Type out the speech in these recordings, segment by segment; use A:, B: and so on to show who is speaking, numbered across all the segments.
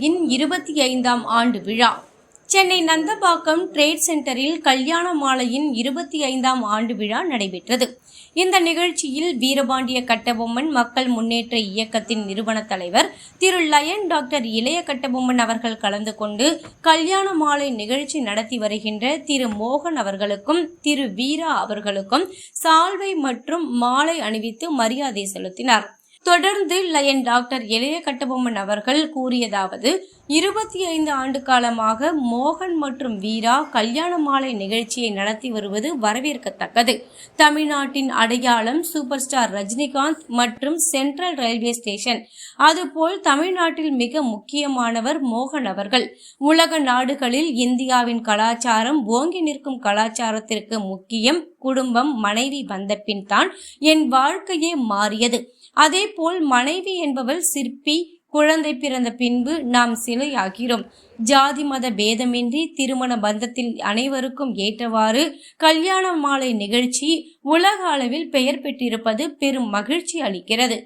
A: கோயிலின் இருபத்தி ஐந்தாம் ஆண்டு விழா சென்னை நந்தபாக்கம் ட்ரேட் சென்டரில் கல்யாண மாலையின் இருபத்தி ஐந்தாம் ஆண்டு விழா நடைபெற்றது இந்த நிகழ்ச்சியில் வீரபாண்டிய கட்டபொம்மன் மக்கள் முன்னேற்ற இயக்கத்தின் நிறுவன தலைவர் திரு லயன் டாக்டர் இளைய கட்டபொம்மன் அவர்கள் கலந்து கொண்டு கல்யாண மாலை நிகழ்ச்சி நடத்தி வருகின்ற திரு மோகன் அவர்களுக்கும் திரு வீரா அவர்களுக்கும் சால்வை மற்றும் மாலை அணிவித்து மரியாதை செலுத்தினார் தொடர்ந்து லயன் டாக்டர் இளைய கட்டபொம்மன் அவர்கள் கூறியதாவது இருபத்தி ஐந்து ஆண்டு காலமாக மோகன் மற்றும் வீரா கல்யாண மாலை நிகழ்ச்சியை நடத்தி வருவது வரவேற்கத்தக்கது தமிழ்நாட்டின் அடையாளம் சூப்பர் ஸ்டார் ரஜினிகாந்த் மற்றும் சென்ட்ரல் ரயில்வே ஸ்டேஷன் அதுபோல் தமிழ்நாட்டில் மிக முக்கியமானவர் மோகன் அவர்கள் உலக நாடுகளில் இந்தியாவின் கலாச்சாரம் ஓங்கி நிற்கும் கலாச்சாரத்திற்கு முக்கியம் குடும்பம் மனைவி வந்த பின் தான் என் வாழ்க்கையே மாறியது அதேபோல் மனைவி என்பவள் சிற்பி குழந்தை பிறந்த பின்பு நாம் சிலையாகிறோம் ஜாதி மத பேதமின்றி திருமண பந்தத்தில் அனைவருக்கும் ஏற்றவாறு கல்யாண மாலை நிகழ்ச்சி உலக அளவில் பெயர் பெற்றிருப்பது பெரும் மகிழ்ச்சி அளிக்கிறது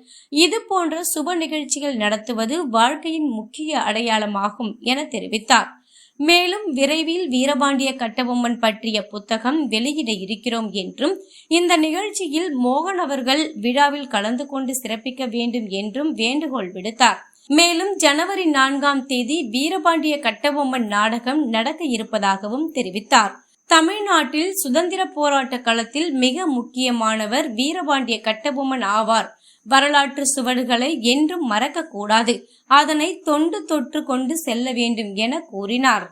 A: இது போன்ற சுப நிகழ்ச்சிகள் நடத்துவது வாழ்க்கையின் முக்கிய அடையாளமாகும் என தெரிவித்தார் மேலும் விரைவில் வீரபாண்டிய கட்டபொம்மன் பற்றிய புத்தகம் வெளியிட இருக்கிறோம் என்றும் இந்த நிகழ்ச்சியில் மோகன் அவர்கள் விழாவில் கலந்து கொண்டு சிறப்பிக்க வேண்டும் என்றும் வேண்டுகோள் விடுத்தார் மேலும் ஜனவரி நான்காம் தேதி வீரபாண்டிய கட்டபொம்மன் நாடகம் நடக்க இருப்பதாகவும் தெரிவித்தார் தமிழ்நாட்டில் சுதந்திர போராட்ட களத்தில் மிக முக்கியமானவர் வீரபாண்டிய கட்டபொம்மன் ஆவார் வரலாற்று சுவடுகளை என்றும் மறக்கக்கூடாது அதனை தொண்டு தொற்று கொண்டு செல்ல வேண்டும் என கூறினார்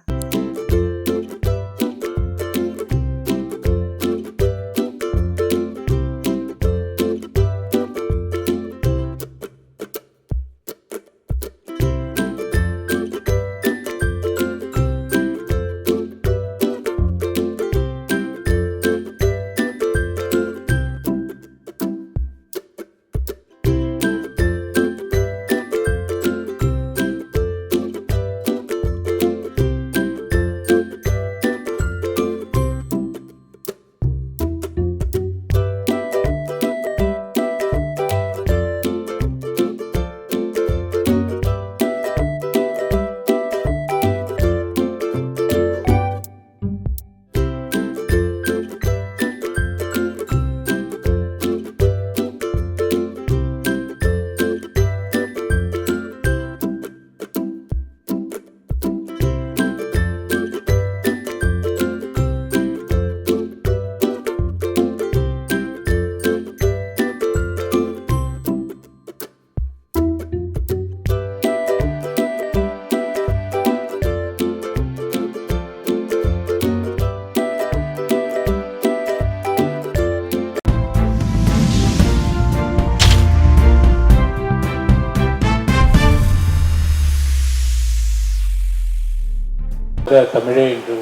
B: தமிழே இன்று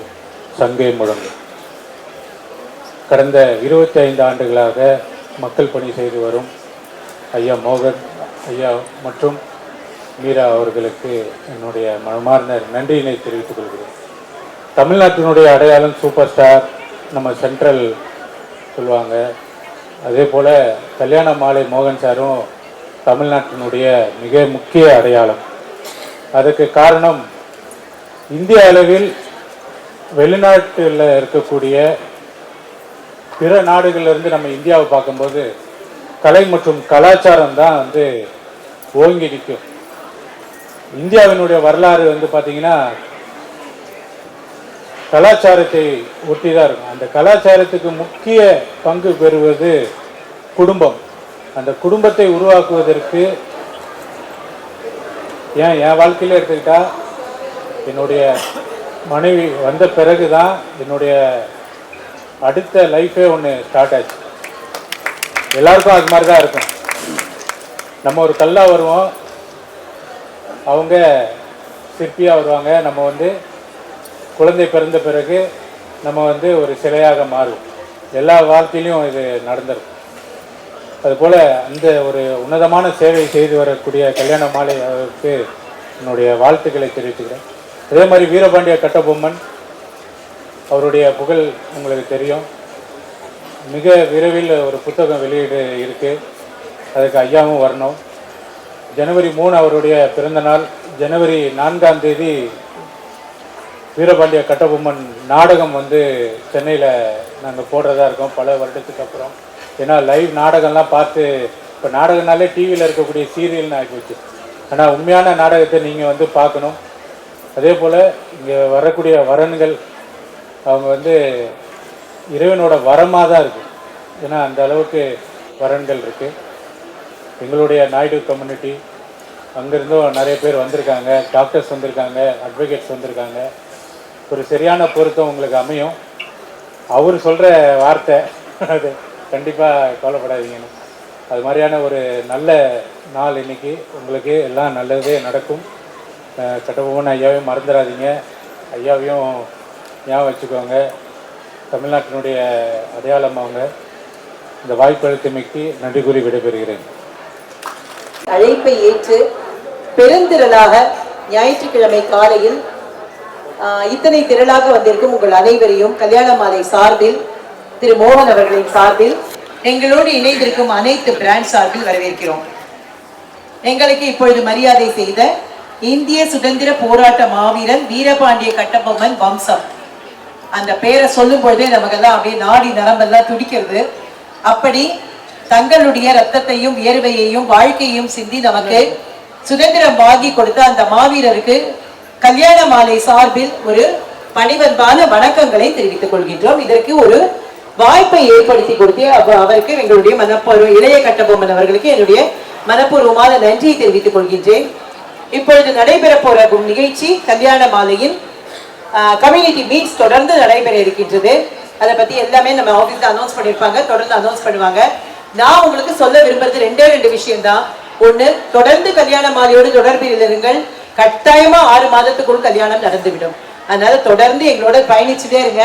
B: சங்கே முழங்கும் கடந்த இருபத்தி ஐந்து ஆண்டுகளாக மக்கள் பணி செய்து வரும் ஐயா மோகன் ஐயா மற்றும் மீரா அவர்களுக்கு என்னுடைய மனமார்ந்த நன்றியினை தெரிவித்துக் கொள்கிறேன் தமிழ்நாட்டினுடைய அடையாளம் சூப்பர் ஸ்டார் நம்ம சென்ட்ரல் சொல்லுவாங்க அதே போல் கல்யாண மாலை மோகன் சாரும் தமிழ்நாட்டினுடைய மிக முக்கிய அடையாளம் அதுக்கு காரணம் இந்திய அளவில் வெளிநாட்டில் இருக்கக்கூடிய பிற இருந்து நம்ம இந்தியாவை பார்க்கும்போது கலை மற்றும் கலாச்சாரம் தான் வந்து ஓங்கி நிற்கும் இந்தியாவினுடைய வரலாறு வந்து பார்த்தீங்கன்னா கலாச்சாரத்தை ஒட்டி தான் இருக்கும் அந்த கலாச்சாரத்துக்கு முக்கிய பங்கு பெறுவது குடும்பம் அந்த குடும்பத்தை உருவாக்குவதற்கு ஏன் என் வாழ்க்கையில் எடுத்துக்கிட்டால் என்னுடைய மனைவி வந்த பிறகு தான் என்னுடைய அடுத்த லைஃபே ஒன்று ஸ்டார்ட் ஆச்சு எல்லாருக்கும் அது மாதிரி தான் இருக்கும் நம்ம ஒரு கல்லாக வருவோம் அவங்க சிற்பியாக வருவாங்க நம்ம வந்து குழந்தை பிறந்த பிறகு நம்ம வந்து ஒரு சிலையாக மாறும் எல்லா வாழ்க்கையிலையும் இது நடந்திருக்கும் அதுபோல் அந்த ஒரு உன்னதமான சேவை செய்து வரக்கூடிய கல்யாண மாலை அவருக்கு என்னுடைய வாழ்த்துக்களை தெரிவித்துக்கிறேன் அதே மாதிரி வீரபாண்டிய கட்டபொம்மன் அவருடைய புகழ் உங்களுக்கு தெரியும் மிக விரைவில் ஒரு புத்தகம் வெளியீடு இருக்குது அதுக்கு ஐயாவும் வரணும் ஜனவரி மூணு அவருடைய பிறந்தநாள் ஜனவரி நான்காம் தேதி வீரபாண்டிய கட்டபொம்மன் நாடகம் வந்து சென்னையில் நாங்கள் போடுறதா இருக்கோம் பல வருடத்துக்கு அப்புறம் ஏன்னா லைவ் நாடகம்லாம் பார்த்து இப்போ நாடகம்னாலே டிவியில் இருக்கக்கூடிய சீரியல்னு ஆகிப்போச்சு ஆனால் உண்மையான நாடகத்தை நீங்கள் வந்து பார்க்கணும் அதே போல் இங்கே வரக்கூடிய வரன்கள் அவங்க வந்து இறைவனோட வரமாக தான் இருக்குது ஏன்னா அந்த அளவுக்கு வரன்கள் இருக்குது எங்களுடைய நாயுடு கம்யூனிட்டி அங்கேருந்தும் நிறைய பேர் வந்திருக்காங்க டாக்டர்ஸ் வந்திருக்காங்க அட்வொகேட்ஸ் வந்திருக்காங்க ஒரு சரியான பொருத்தம் உங்களுக்கு அமையும் அவர் சொல்கிற வார்த்தை அது கண்டிப்பாக கவலைப்படாதீங்கன்னு அது மாதிரியான ஒரு நல்ல நாள் இன்றைக்கி உங்களுக்கு எல்லாம் நல்லதே நடக்கும் சட்டபொம்மன் ஐயாவையும் மறந்துடாதீங்க ஐயாவையும் ஞாபகம் வச்சுக்கோங்க தமிழ்நாட்டினுடைய அடையாளம் அவங்க இந்த மிக்கி நன்றி கூறி விடைபெறுகிறேன்
C: அழைப்பை ஏற்று பெருந்திரளாக ஞாயிற்றுக்கிழமை காலையில் இத்தனை திரளாக வந்திருக்கும் உங்கள் அனைவரையும் கல்யாண மாலை சார்பில் திரு மோகன் அவர்களின் சார்பில் எங்களோடு இணைந்திருக்கும் அனைத்து பிராண்ட் சார்பில் வரவேற்கிறோம் எங்களுக்கு இப்பொழுது மரியாதை செய்த இந்திய சுதந்திர போராட்ட மாவீரன் வீரபாண்டிய கட்டபொம்மன் வம்சம் அந்த பேரை சொல்லும் பொழுதே எல்லாம் அப்படியே நாடி நரம்பெல்லாம் துடிக்கிறது அப்படி தங்களுடைய ரத்தத்தையும் வியர்வையையும் வாழ்க்கையையும் சிந்தி நமக்கு சுதந்திரம் வாங்கி கொடுத்த அந்த மாவீரருக்கு கல்யாண மாலை சார்பில் ஒரு பணிவன்பான வணக்கங்களை தெரிவித்துக் கொள்கின்றோம் இதற்கு ஒரு வாய்ப்பை ஏற்படுத்தி கொடுத்து அவருக்கு எங்களுடைய மனப்பூர்வ இளைய கட்டபொம்மன் அவர்களுக்கு என்னுடைய மனப்பூர்வமான நன்றியை தெரிவித்துக் கொள்கின்றேன் இப்பொழுது நடைபெற போகும் நிகழ்ச்சி கல்யாண மாலையின் கம்யூனிட்டி மீட்ஸ் தொடர்ந்து நடைபெற இருக்கின்றது அதை பத்தி எல்லாமே நம்ம ஆஃபீஸ்ல அனௌன்ஸ் பண்ணியிருப்பாங்க தொடர்ந்து அனௌன்ஸ் பண்ணுவாங்க நான் உங்களுக்கு சொல்ல விரும்புறது ரெண்டே ரெண்டு விஷயம் தான் ஒன்று தொடர்ந்து கல்யாண மாலையோடு தொடர்பில் இருங்கள் கட்டாயமா ஆறு மாதத்துக்குள் கல்யாணம் நடந்துவிடும் அதனால தொடர்ந்து எங்களோட பயணிச்சுட்டே இருங்க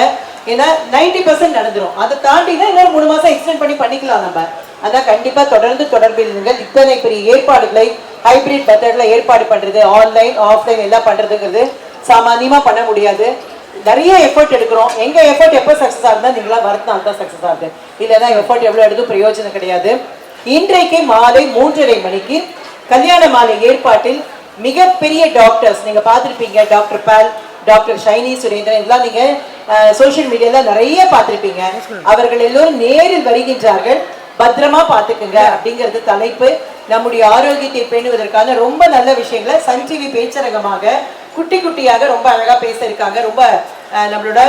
C: ஏன்னா நைன்டி பர்சன்ட் நடந்துடும் அதை தாண்டினா இன்னொரு மூணு மாசம் எக்ஸ்டெண்ட் பண்ணி பண்ணிக்கலாம் நம்ம அதான் கண்டிப்பா தொடர்ந்து தொடர்பில் இருங்கள் இத்தனை பெரிய ஏற்பாடுகளை ஹைபிரிட் மெத்தடில் ஏற்பாடு பண்ணுறது ஆன்லைன் ஆஃப்லைன் எல்லாம் பண்ணுறதுங்கிறது சாமானியமாக பண்ண முடியாது நிறைய எஃபர்ட் எடுக்கிறோம் எங்கள் எஃபர்ட் எப்போ சக்ஸஸ் ஆகுதுன்னா நீங்களாம் வரத்தினால் தான் சக்ஸஸ் ஆகுது இல்லைன்னா எஃபர்ட் எவ்வளோ எடுத்து பிரயோஜனம் கிடையாது இன்றைக்கு மாலை மூன்றரை மணிக்கு கல்யாண மாலை ஏற்பாட்டில் மிகப்பெரிய டாக்டர்ஸ் நீங்கள் பார்த்துருப்பீங்க doctor Paul doctor Shiny Surendran இதெல்லாம் நீங்கள் சோஷியல் மீடியாவில் நிறைய பார்த்துருப்பீங்க அவர்கள் எல்லோரும் நேரில் வருகின்றார்கள் பத்திரமா பார்த்துக்குங்க அப்படிங்கிறது தலைப்பு நம்முடைய ஆரோக்கியத்தை பேணுவதற்கான ரொம்ப நல்ல விஷயங்களை சஞ்சீவி பேச்சரகமாக குட்டி குட்டியாக ரொம்ப அழகாக பேச இருக்காங்க ரொம்ப நம்மளோட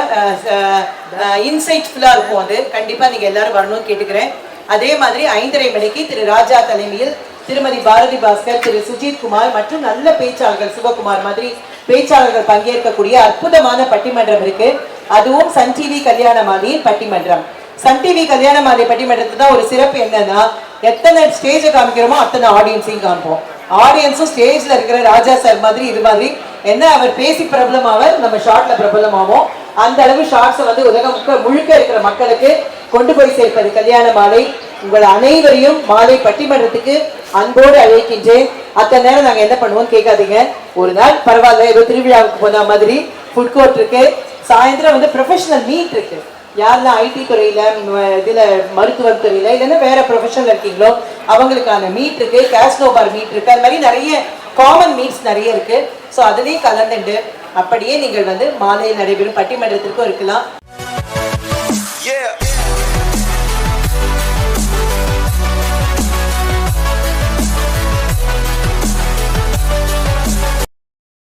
C: இன்சைட்ஃபுல்லாக இருக்கும் அது கண்டிப்பாக நீங்கள் எல்லாரும் வரணும்னு கேட்டுக்கிறேன் அதே மாதிரி ஐந்தரை மணிக்கு திரு ராஜா தலைமையில் திருமதி பாரதி பாஸ்கர் திரு சுஜித் குமார் மற்றும் நல்ல பேச்சாளர்கள் சிவகுமார் மாதிரி பேச்சாளர்கள் பங்கேற்கக்கூடிய அற்புதமான பட்டிமன்றம் இருக்கு அதுவும் சன் டிவி கல்யாண மாதிரி பட்டிமன்றம் சன் டிவி கல்யாண மாலை பட்டிமன்றத்துல தான் ஒரு சிறப்பு என்னன்னா எத்தனை ஸ்டேஜை காமிக்கிறோமோ அத்தனை ஆடியன்ஸையும் காமிப்போம் ஆடியன்ஸும் ஸ்டேஜில் இருக்கிற ராஜா சார் மாதிரி இது மாதிரி என்ன அவர் பேசி பிரபலம் ஆவர் நம்ம ஷார்ட்ல பிரபலம் ஆகும் அந்த அளவு ஷார்ட்ஸை வந்து உலகம் முழுக்க இருக்கிற மக்களுக்கு கொண்டு போய் சேர்ப்பது கல்யாண மாலை உங்கள் அனைவரையும் மாலை பட்டிமன்றத்துக்கு அன்போடு அழைக்கின்றேன் அத்தனை நேரம் நாங்கள் என்ன பண்ணுவோம் கேட்காதீங்க ஒரு நாள் பரவாயில்ல ஏதோ திருவிழாவுக்கு போன மாதிரி ஃபுட் கோர்ட் இருக்கு சாயந்தரம் வந்து ப்ரொஃபஷனல் மீட் இருக்கு யாரெல்லாம் ஐடி துறையில் இதில் மருத்துவத் துறையில் இல்லைன்னா வேறு ப்ரொஃபஷனில் இருக்கீங்களோ அவங்களுக்கான மீட் இருக்குது கேஸ்னோபார் மீட் இருக்குது அது மாதிரி நிறைய காமன் மீட்ஸ் நிறைய இருக்குது ஸோ அதுலேயும் கலந்துண்டு அப்படியே நீங்கள் வந்து மாலையில் நடைபெறும் பட்டிமன்றத்திற்கும் இருக்கலாம் Yeah.